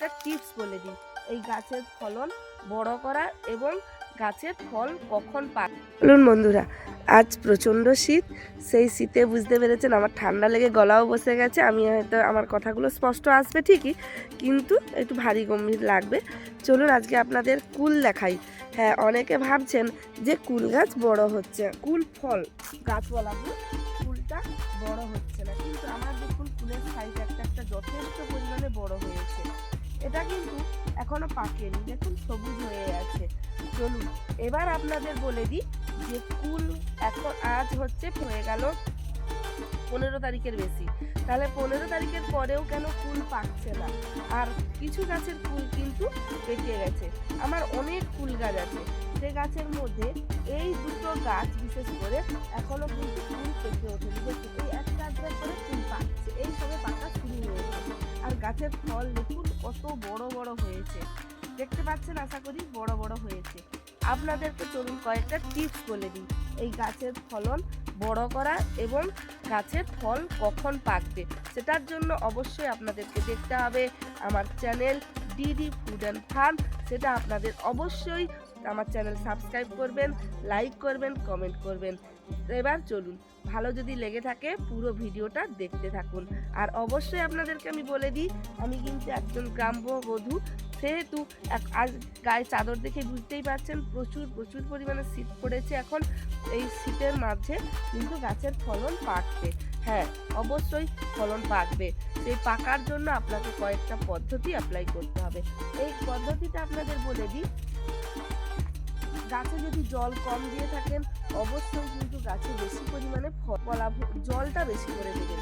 একটা টিপস বলে দিই। এই গাছের ফলন বড় করা এবং গাছের ফল কখন পাক বলুন বন্ধুরা, আজ প্রচণ্ড শীত, সেই শীতে বুঝতে পেরেছেন আমার ঠান্ডা লেগে গলাও বসে গেছে, আমি হয়তো আমার কথাগুলো স্পষ্ট আসবে ঠিকই, কিন্তু একটু ভারী গম্ভীর লাগবে। চলুন আজকে আপনাদের কুল দেখাই। হ্যাঁ অনেকে ভাবছেন যে কুল গাছ বড় হচ্ছে, কুল ফল, গাছ বলা কুলটা বড় হচ্ছে না, কিন্তু আমার দেখুন কুলের সাইজ একটা একটা যথেষ্ট পরিমাণে বড় হয়েছে। এটা কিন্তু এখনও পাকেনি। দেখুন, সবুজ হয়ে আছে। চলুন, এবার আপনাদের বলে দিই যে কুল এখন আজ হচ্ছে হয়ে গেল পনেরো তারিখের বেশি। তাহলে পনেরো তারিখের পরেও কেন কুল পাকছে না? আর কিছু গাছের কুল কিন্তু পেকে গেছে। আমার অনেক ফুল গাছ আছে। সে গাছের মধ্যে এই দুটো গাছ বিশেষ করে এখনও কিন্তু ফুল পেকে ওঠেনি। দেখুন, এই একটা একটা করে ফুল পাকছে। এই সবে পাকা শুরু হয়েছে আর গাছের ফল দেখুন, কত বড় বড় হয়েছে। দেখতে পাচ্ছেন, আশা করি বড় বড় হয়েছে। আপনাদেরকে চলুন কয়েকটা টিপস বলে দিই। এই গাছের ফলন বড় করা এবং গাছের ফল কখন পাকবে, সেটার জন্য অবশ্যই আপনাদেরকে দেখতে হবে আমার channel DD food and farm সেটা আপনাদের অবশ্যই আমার চ্যানেল সাবস্ক্রাইব করবেন, লাইক করবেন, কমেন্ট করবেন। এবার চলুন, ভালো যদি লেগে থাকে, পুরো ভিডিওটা দেখতে থাকুন। আর অবশ্যই আপনাদেরকে আমি বলে দিই, আমি কিন্তু একজন গ্রাম্য বধূ। সেহেতু আজ গায়ে চাদর দেখে বুঝতেই পারছেন, প্রচুর প্রচুর পরিমাণে শীত পড়েছে এখন। এই শীতের মাঝে কিন্তু গাছের ফলন পাকবে। হ্যাঁ অবশ্যই ফলন পাকবে। সেই পাকার জন্য আপনাকে কয়েকটা পদ্ধতি অ্যাপ্লাই করতে হবে। এই পদ্ধতিটা আপনাদের বলে দিই। গাছে যদি জল কম দিয়ে থাকেন, অবশ্যই কিন্তু গাছে বেশি পরিমাণে ফলা জলটা বেশি করে দেবেন।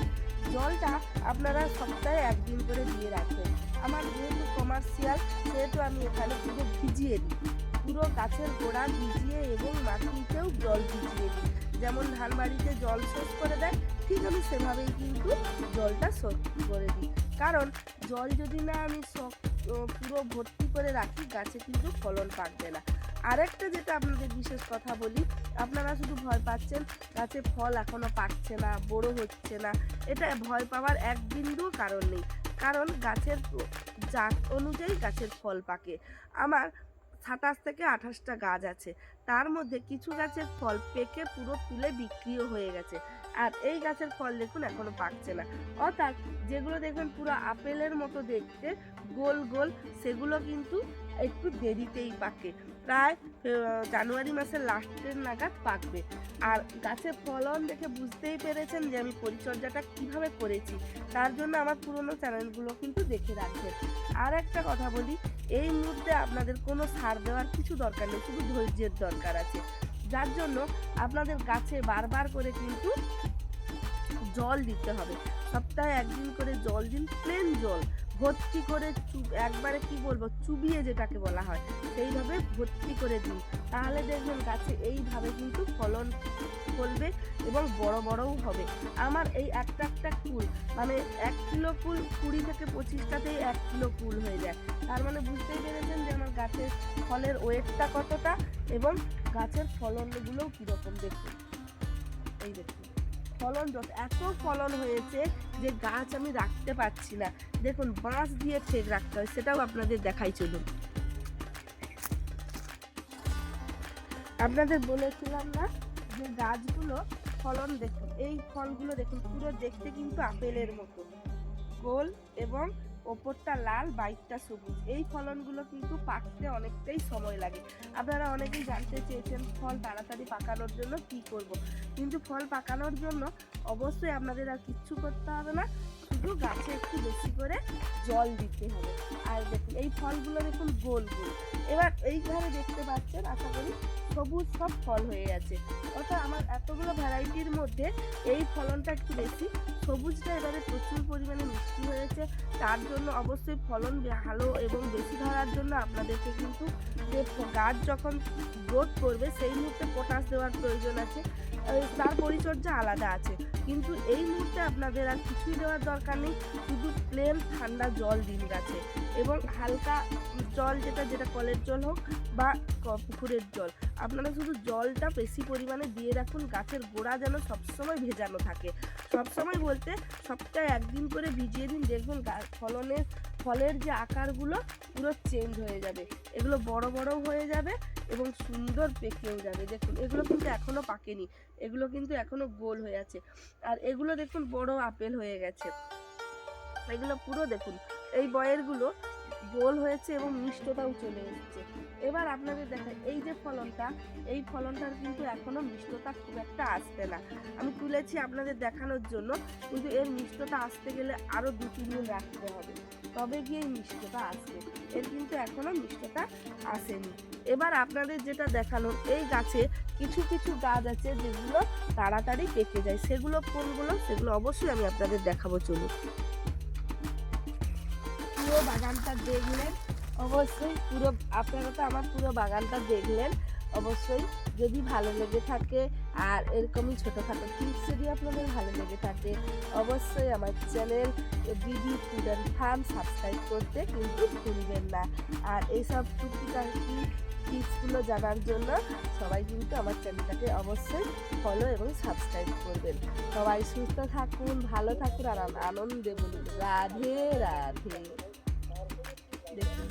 জলটা আপনারা সপ্তাহে একদিন করে দিয়ে রাখবেন। আমার যেহেতু কমার্শিয়াল সেহেতু আমি এখানে পুরো ভিজিয়ে দিই। পুরো গাছের গোড়া ভিজিয়ে এবং মাটিতেও জল ভিজিয়ে দিই। যেমন ধান বাড়িতে জল শোষ করে দেয়, ঠিক আমি সেভাবেই কিন্তু জলটা শোষ করে দিই। কারণ জল যদি না আমি পুরো ভর্তি করে রাখি, গাছে কিন্তু ফলন পাকবে না। আরেকটা যেটা আপনাদের বিশেষ কথা বলি, আপনারা শুধু ভয় পাচ্ছেন, গাছে ফল এখনও পাকছে না, বড় হচ্ছে না, এটা ভয় পাওয়ার এক বিন্দুও কারণ নেই। কারণ গাছের জাত অনুযায়ী গাছের ফল পাকে। আমার সাতাশ থেকে আঠাশটা গাছ আছে, তার মধ্যে কিছু গাছের ফল পেকে পুরো তুলে বিক্রিও হয়ে গেছে। আর এই গাছের ফল দেখুন এখনও পাকছে না। অর্থাৎ যেগুলো দেখবেন পুরো আপেলের মতো দেখতে, গোল গোল, সেগুলো কিন্তু একটু দেরিতেই পাকে। প্রায় জানুয়ারি মাসের লাস্টের নাগাদ পাকবে। আর গাছের ফলন দেখে বুঝতেই পেরেছেন যে আমি পরিচর্যাটা কীভাবে করেছি। তার জন্য আমার পুরনো চ্যানেলগুলো কিন্তু দেখে রাখবেন। আর একটা কথা বলি, এই মুহূর্তে আপনাদের কোনো সার দেওয়ার কিছু দরকার নেই, শুধু ধৈর্যের দরকার আছে। যার জন্য আপনাদের গাছে বারবার করে কিন্তু জল দিতে হবে। সপ্তাহে একদিন করে জল দিন প্লেন জল। ভর্তি করে একবারে কি বলব, চুবিয়ে যেটাকে বলা হয়, সেইভাবে ভর্তি করে দিন তাহলে দেখবেন গাছে এইভাবে কিন্তু ফলন ফলবে এবং বড় বড়ও হবে। আমার এই একটা একটা কুল মানে এক কিলো কুল কুড়ি থেকে পঁচিশটাতেই এক কিলো কুল হয়ে যায়। তার মানে বুঝতেই পেরেছেন যে আমার গাছের ফলের ওয়েটটা কতটা এবং গাছের ফলনগুলোও কীরকম দেখুন এই দেখুন। ফলন যত এত ফলন হয়েছে যে গাছ আমি রাখতে পারছি না। দেখুন, বাঁশ দিয়ে ঠেক রাখতে হয়, সেটাও আপনাদের দেখাই চলুন। আপনাদের বলেছিলাম না যে গাছগুলো ফলন দেখুন, এই ফলগুলো দেখুন, পুরো দেখতে কিন্তু আপেলের মতো। গোল এবং ওপরটা লাল বাইকটা সবুজ। এই ফলনগুলো কিন্তু পাকতে অনেকটাই সময় লাগে। আপনারা অনেকেই জানতে চেয়েছেন ফল তাড়াতাড়ি পাকানোর জন্য কি করব। কিন্তু ফল পাকানোর জন্য অবশ্যই আপনাদের আর কিচ্ছু করতে হবে না, শুধু গাছে একটু বেশি করে জল দিতে হবে। আর দেখুন, এই ফলগুলো দেখুন গোল গোল। এবার এইভাবে দেখতে পাচ্ছেন, আশা করি সবুজ সব ফল হয়ে গেছে। অর্থাৎ আমার এতগুলো ভ্যারাইটির মধ্যে এই ফলনটা একটু বেশি। সবুজটা এবারে প্রচুর পরিমাণে মিষ্টি হয়েছে। তার জন্য অবশ্যই ফলন ভালো এবং বেশি ধরার জন্য আপনাদেরকে কিন্তু যে গাছ যখন গ্রোথ করবে, সেই মুহূর্তে পটাশ দেওয়ার প্রয়োজন আছে। তার পরিচর্যা আলাদা আছে। কিন্তু এই মুহূর্তে আপনাদের আর কিছুই দেওয়ার দরকার নেই, শুধু প্লেন ঠান্ডা জল দিন গাছে এবং হালকা জল যেটা যেটা কলের জল হোক বা পুকুরের জল। আপনারা শুধু জলটা বেশি পরিমাণে দিয়ে রাখুন, গাছের গোড়া যেন সবসময় ভেজানো থাকে। সবসময় বলতে সপ্তাহে একদিন করে ভিজিয়ে দিন, দেখবেন ফলনের ফলের যে আকারগুলো পুরো চেঞ্জ হয়ে যাবে। এগুলো বড় বড় হয়ে যাবে এবং সুন্দর পেকেও যাবে। দেখুন, এগুলো কিন্তু এখনও পাকেনি। এগুলো কিন্তু এখনও গোল হয়ে আছে। আর এগুলো দেখুন, বড় আপেল হয়ে গেছে। এগুলো পুরো দেখুন, এই বয়েরগুলো গোল হয়েছে এবং মিষ্টতাও চলে এসেছে। এবার আপনাদের দেখাই এই যে ফলনটা, এই ফলনটার কিন্তু এখনও মিষ্টতা খুব একটা আসবে না। আমি তুলেছি আপনাদের দেখানোর জন্য, কিন্তু এর মিষ্টতা আসতে গেলে আরও দু তিন দিন রাখতে হবে। তবে গিয়ে এই মিষ্টতা আসবে এর কিন্তু এখনও মিষ্টতা আসেনি। এবার আপনাদের যেটা দেখানোর এই গাছে কিছু কিছু গাছ আছে যেগুলো তাড়াতাড়ি পেকে যায়। সেগুলো কোনগুলো, সেগুলো অবশ্যই আমি আপনাদের দেখাবো, চলুন। পুরো বাগানটা দেখলেন, অবশ্যই পুরো, আপনারা তো আমার পুরো বাগানটা দেখলেন, অবশ্যই। যদি ভালো লেগে থাকে আর এরকমই ছোটোখাটো টিপস যদি আপনাদের ভালো লেগে থাকে, অবশ্যই আমার চ্যানেল দিদি ফুড অ্যান্ড ফার্ম সাবস্ক্রাইব করতে কিন্তু ভুলবেন না। আর এইসব টুকিটাকি টিপসগুলো জানার জন্য সবাই কিন্তু আমার চ্যানেলটাকে অবশ্যই ফলো এবং সাবস্ক্রাইব করবেন। সবাই সুস্থ থাকুন, ভালো থাকুন, আর আনন্দে বলুন রাধে রাধে। দেখুন।